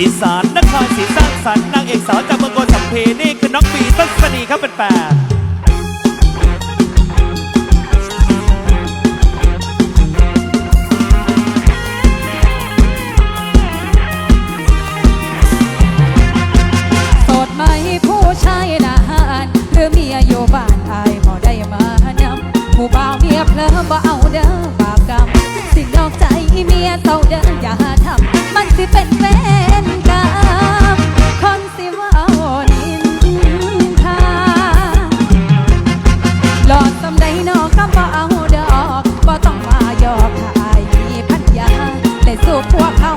อีสานนครศรีสร้างสรรค์นางเอกสาวจากเมืองโกสัมพีนี่คือน้องปีทัศนีครับเป็นแปดโสดไหมผู้ชายนาหารหรือเมียอยู่บ้านอายบ่ได้มานำผู้บ่าวเมียเพลิมบ่เอาเด้อบาปกรรมสิ่งนอกใจ อีเมียเศร้าเดินอย่าทำมันสิเป็นแฟนกันคนสิว่านินทาหลอดตำใดนอกก็บ่เอาดอกบ่ต้องมาหยอกขายมีพันยาแต่สุขพวกเขา